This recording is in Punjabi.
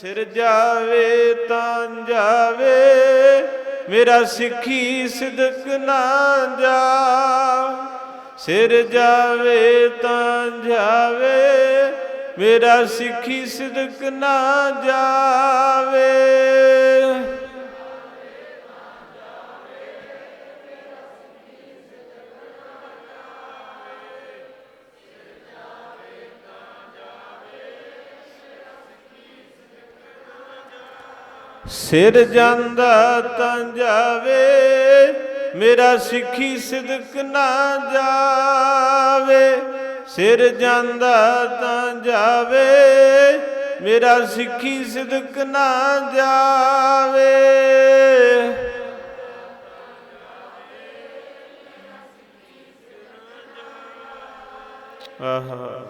ਸਿਰ ਜਾਵੇ ਤਾਂ ਜਾਵੇ, ਮੇਰਾ ਸਿੱਖੀ ਸਿਦਕ ਨਾ ਜਾ ਸਿਰ ਜਾਵੇ ਤਾਂ ਜਾਵੇ, ਮੇਰਾ ਸਿੱਖੀ ਸਿਦਕ ਨਾ ਜਾ ਸਿਰ ਜਾਂਦਾ ਤਾਂ ਜਾਵੇ, ਮੇਰਾ ਸਿੱਖੀ ਸਿਦਕ ਨਾ ਜਾਵੇ। ਸਿਰ ਜਾਂਦਾ ਤਾਂ ਜਾਵੇ, ਮੇਰਾ ਸਿੱਖੀ ਸਿਦਕ ਨਾ ਜਾਵੇ। ਆਹਾ।